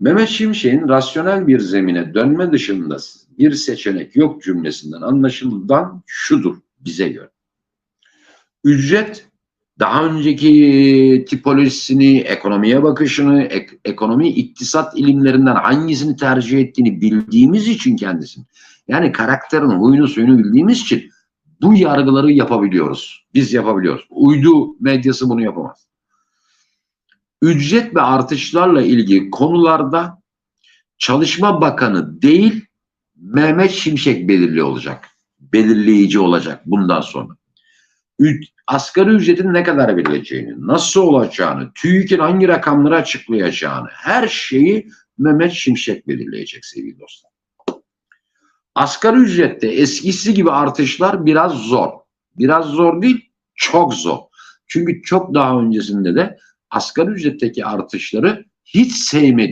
Mehmet Şimşek'in rasyonel bir zemine dönme dışında bir seçenek yok cümlesinden anlaşılan şudur bize göre. Ücret daha önceki tipolojisini, ekonomiye bakışını, ek- ekonomi iktisat ilimlerinden hangisini tercih ettiğini bildiğimiz için kendisini. Yani karakterin huyunu suyunu bildiğimiz için bu yargıları yapabiliyoruz. Biz yapabiliyoruz. Uydu medyası bunu yapamaz. Ücret ve artışlarla ilgili konularda Çalışma Bakanı değil Mehmet Şimşek belirli olacak. Belirleyici olacak bundan sonra. Ü- asgari ücretin ne kadar verileceğini, nasıl olacağını, TÜİK'in hangi rakamları açıklayacağını, her şeyi Mehmet Şimşek belirleyecek sevgili dostlar. Asgari ücrette eskisi gibi artışlar biraz zor. Biraz zor değil, çok zor. Çünkü çok daha öncesinde de asgari ücretteki artışları hiç sevmedi.